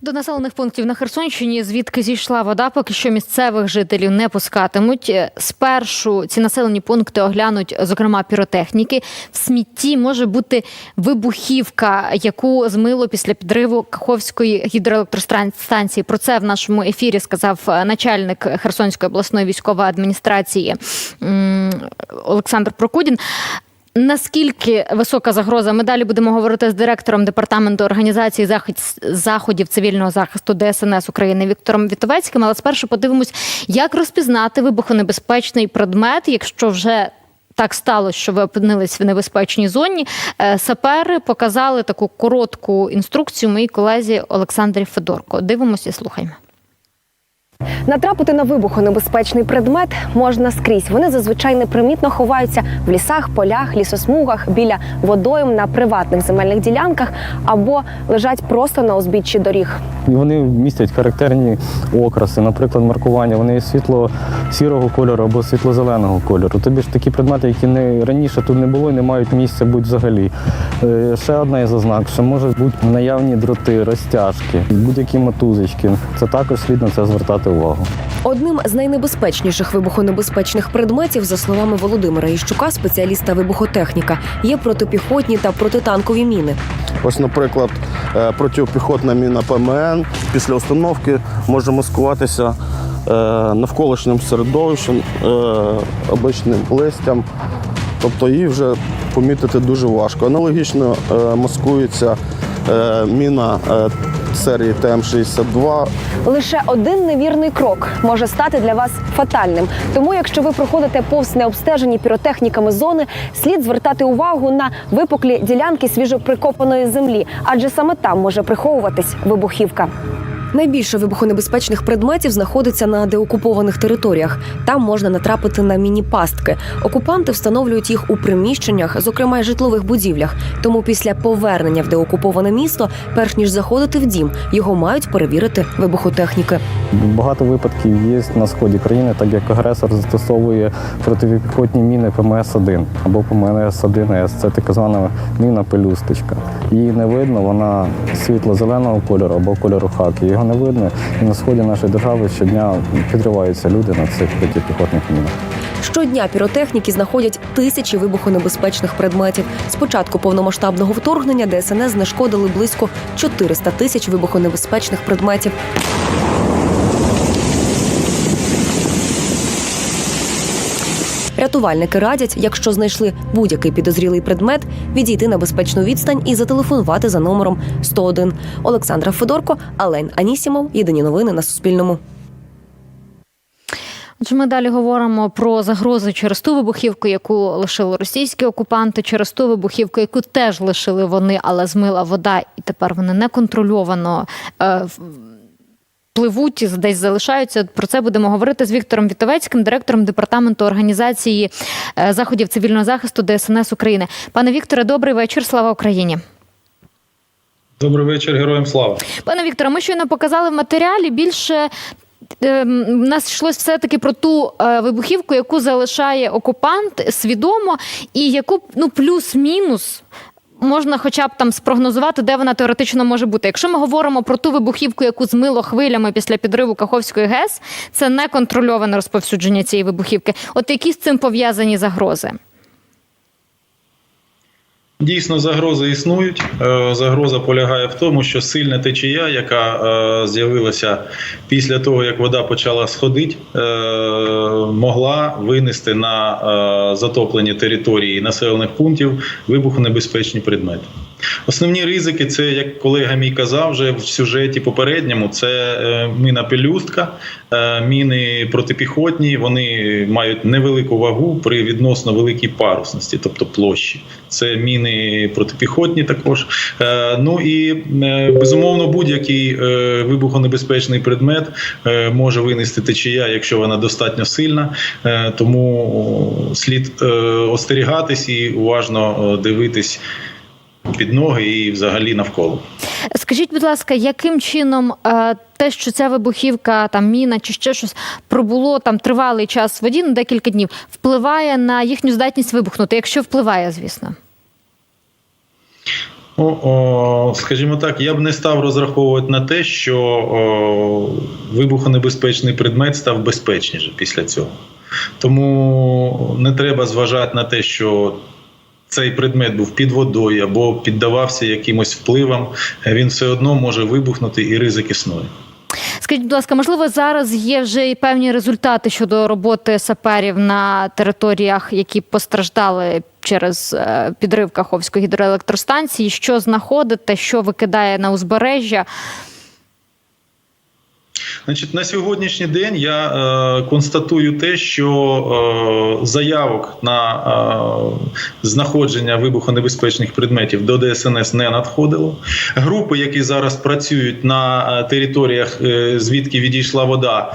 До населених пунктів на Херсонщині, звідки зійшла вода, поки що місцевих жителів не пускатимуть. Е, Спершу ці населені пункти оглянуть, зокрема, піротехніки. В смітті може бути вибухівка, яку змило після підриву Каховської гідроелектростанції. Про це в нашому ефірі сказав е, начальник Херсонської обласної військової адміністрації Олександр Прокудін. Наскільки висока загроза? Ми далі будемо говорити з директором департаменту організації заходів цивільного захисту ДСНС України Віктором Вітовецьким. Але спершу подивимось, як розпізнати вибухонебезпечний предмет, якщо вже так сталося, що ви опинились в небезпечній зоні. Е, Сапери показали таку коротку інструкцію моїй колезі Олександрі Федорко. Дивимося і слухаємо. Натрапити на вибухонебезпечний предмет можна скрізь. Вони зазвичай непримітно ховаються в лісах, полях, лісосмугах, біля водойм на приватних земельних ділянках або лежать просто на узбіччі доріг. Вони містять характерні окраси, наприклад, маркування. Вони світло-сірого кольору або світло-зеленого кольору. Тобі ж такі предмети, які не раніше тут не було і не мають місця будь взагалі. Е, Ще одна із ознак, що можуть бути наявні дроти, розтяжки, будь-які мотузочки. Це також слід на це звертати увагу. Одним з найнебезпечніших вибухонебезпечних предметів, за словами Володимира Іщука, спеціаліста вибухотехніка, є протипіхотні та протитанкові міни. Ось, наприклад, е, протипіхотна міна ПМН після установки може маскуватися е, навколишнім середовищем, е, обичним листям. Тобто її вже помітити дуже важко. Аналогічно маскується міна серії ТМ-62 Лише один невірний крок може стати для вас фатальним. Тому, якщо ви проходите повз необстежені піротехніками зони, слід звертати увагу на випуклі ділянки свіжоприкопаної землі, адже саме там може приховуватись вибухівка. Найбільше вибухонебезпечних предметів знаходиться на деокупованих територіях. Там можна натрапити на міні-пастки. Окупанти встановлюють їх у приміщеннях, зокрема й житлових будівлях. Тому після повернення в деокуповане місто, перш ніж заходити в дім, його мають перевірити вибухотехніки. Багато випадків є на сході країни, так як агресор застосовує протипіхотні міни ПМС-1 або ПМС-1С. Це так звана міна пелюсточка. Її не видно, вона світло-зеленого кольору або кольору хаки. Його не видно. І на сході нашої держави щодня підриваються люди на цих протипіхотних мінах. Щодня піротехніки знаходять тисячі вибухонебезпечних предметів. З початку повномасштабного вторгнення ДСНС знешкодили близько 400 тисяч вибухонебезпечних предметів. Рятувальники радять, якщо знайшли будь-який підозрілий предмет, відійти на безпечну відстань і зателефонувати за номером 101. Олександра Федорко, Ален Анісімов. Єдині новини на Суспільному. Отже, ми далі говоримо про загрози через ту вибухівку, яку лишили російські окупанти, через ту вибухівку, яку теж лишили вони, але змила вода, і тепер вони неконтрольовано. Пливуть і десь залишаються. Про це будемо говорити з Віктором Вітовецьким, директором департаменту організації е, заходів цивільного захисту ДСНС України. Пане Вікторе, добрий вечір. Слава Україні. Добрий вечір, героям слава. Пане Вікторе, ми щойно показали в матеріалі більше. ем, У нас йшлось все-таки про ту е, вибухівку, яку залишає окупант свідомо, і яку ну плюс-мінус можна хоча б там спрогнозувати, де вона теоретично може бути. Якщо ми говоримо про ту вибухівку, яку змило хвилями після підриву Каховської ГЕС, це неконтрольоване розповсюдження цієї вибухівки. От які з цим пов'язані загрози? Дійсно, загрози існують. Е, Загроза полягає в тому, що сильна течія, яка е, з'явилася після того, як вода почала сходити, е, могла винести на затоплені території населених пунктів вибухонебезпечні предмети. Основні ризики це, як колега мій казав, вже в сюжеті попередньому, це міна пелюстка, міни протипіхотні. Вони мають невелику вагу при відносно великій парусності, тобто площі. Це міни протипіхотні також. Е, Ну і е, безумовно будь-який е, вибухонебезпечний предмет може винести течія, якщо вона достатньо сильна. Тому слід остерігатись і уважно дивитись під ноги і взагалі навколо. Скажіть, будь ласка, яким чином е, те, що ця вибухівка, там міна чи ще щось пробуло там тривалий час в воді, ну декілька днів, впливає на їхню здатність вибухнути, якщо впливає, звісно. Ну, о, скажімо так, я б не став розраховувати на те, що о, вибухонебезпечний предмет став безпечніше після цього. Тому не треба зважати на те, що цей предмет був під водою або піддавався якимось впливам, він все одно може вибухнути і ризик існує. Скажіть, будь ласка, можливо, зараз є вже і певні результати щодо роботи саперів на територіях, які постраждали через е, підрив Каховської гідроелектростанції. Що знаходите, що викидає на узбережжя? Значить, на сьогоднішній день я е, констатую те, що е, заявок на е, знаходження вибухонебезпечних предметів до ДСНС не надходило. Групи, які зараз працюють на е, територіях, е, звідки відійшла вода.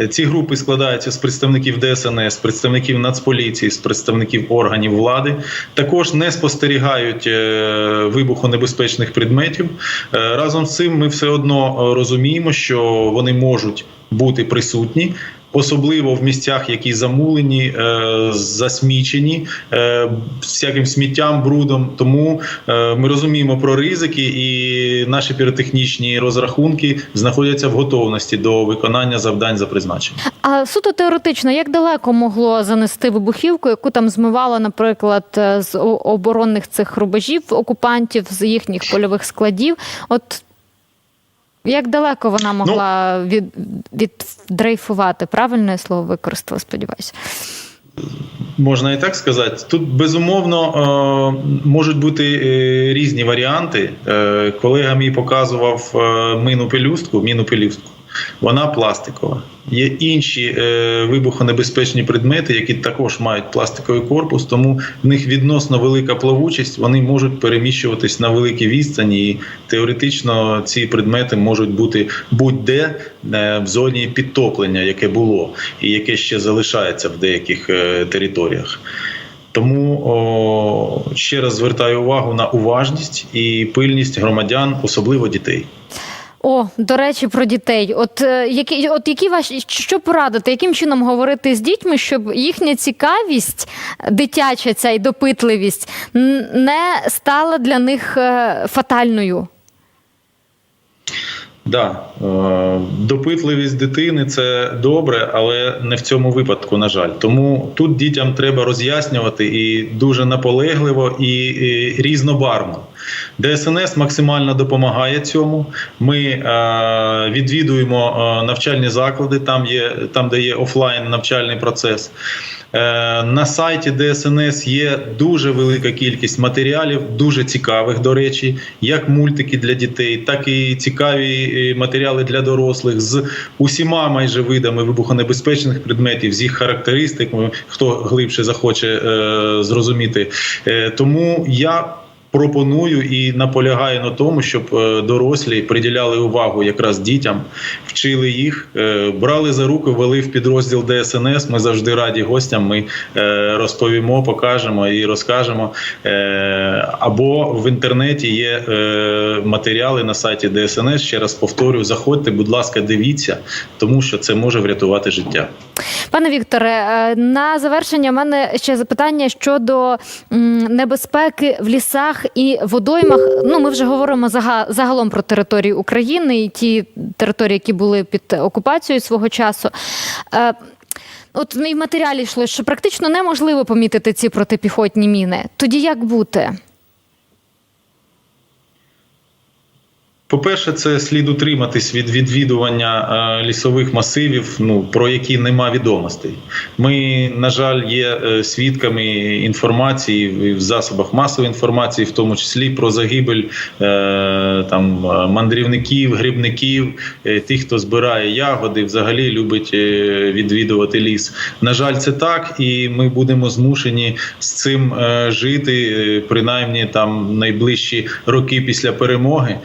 Е, Ці групи складаються з представників ДСНС, представників Нацполіції, з представників органів влади. Також не спостерігають е, вибухонебезпечних предметів. Е, Разом з цим ми все одно розуміємо, що вони можуть бути присутні. Особливо в місцях, які замулені, е, засмічені е, всяким сміттям, брудом. Тому е, ми розуміємо про ризики, і наші піротехнічні розрахунки знаходяться в готовності до виконання завдань за призначенням. А суто теоретично, як далеко могло занести вибухівку, яку там змивало, наприклад, з оборонних цих рубежів окупантів, з їхніх польових складів? От як далеко вона могла від, віддрейфувати? Правильне слово використала, сподіваюся. Можна і так сказати. Тут безумовно е, можуть бути е, різні варіанти. Е, Колега мій показував мину пелюстку, міну пелюстку. Вона пластикова. Є інші е, вибухонебезпечні предмети, які також мають пластиковий корпус, тому в них відносно велика плавучість, вони можуть переміщуватись на великі відстані, і теоретично ці предмети можуть бути будь-де е, в зоні підтоплення, яке було, і яке ще залишається в деяких е, територіях. Тому о, ще раз звертаю увагу на уважність і пильність громадян, особливо дітей. О, до речі, про дітей. От е, які, от які ваші що порадити, яким чином говорити з дітьми, щоб їхня цікавість, дитяча ця і допитливість не стала для них е, фатальною? Да, е, допитливість дитини це добре, але не в цьому випадку, на жаль. Тому тут дітям треба роз'яснювати і дуже наполегливо і, різнобарвно. ДСНС максимально допомагає цьому. Ми е, відвідуємо е, навчальні заклади, там є там, де є офлайн навчальний процес. Е, На сайті ДСНС є дуже велика кількість матеріалів, дуже цікавих, до речі, як мультики для дітей, так і цікаві е, матеріали для дорослих з усіма майже видами вибухонебезпечних предметів, з їх характеристиками, хто глибше захоче е, зрозуміти. Е, Тому я. Пропоную і наполягаю на тому, щоб е, дорослі приділяли увагу якраз дітям, вчили їх, е, брали за руку, вели в підрозділ ДСНС. Ми завжди раді гостям. Ми е, розповімо, покажемо і розкажемо. Або в інтернеті є матеріали на сайті ДСНС. Ще раз повторюю, заходьте, будь ласка, дивіться, тому що це може врятувати життя. Пане Вікторе, е, на завершення в мене ще запитання щодо небезпеки в лісах і водоймах. Ну, ми вже говоримо зага- загалом про території України і ті території, які були під окупацією свого часу. Е, От в матеріалі йшло, що практично неможливо помітити ці протипіхотні міни. Тоді як бути? По-перше, це слід утриматись від відвідування е, лісових масивів, ну про які нема відомостей. Ми, на жаль, є е, свідками інформації в засобах масової інформації, в тому числі про загибель е, там мандрівників, грибників, тих, хто збирає ягоди, взагалі любить відвідувати ліс. На жаль, це так, і ми будемо змушені з цим жити, принаймні там найближчі роки після перемоги.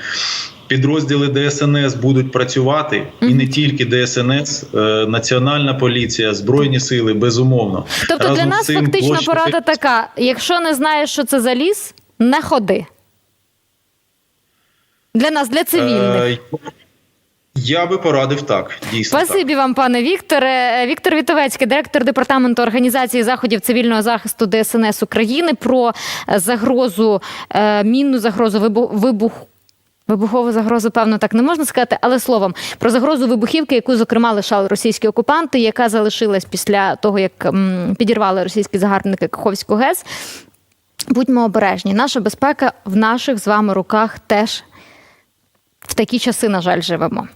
Підрозділи ДСНС будуть працювати, і не тільки ДСНС, е, Національна поліція, збройні сили, безумовно. Тобто для Разом з нас цим фактично площа порада така: якщо не знаєш, що це за ліс, не ходи. Для нас, для цивільних. Е, Я би порадив так. Дійсно. так. Спасибі вам, пане Вікторе. Віктор Вітовецький, директор департаменту організації заходів цивільного захисту ДСНС України про е, загрозу, е, мінну загрозу вибу- вибух. Вибухову загрозу, певно, так не можна сказати, але словом про загрозу вибухівки, яку зокрема лишали російські окупанти, яка залишилась після того, як підірвали російські загарбники Каховську ГЕС. Будьмо обережні. Наша безпека в наших з вами руках теж в такі часи, на жаль, живемо.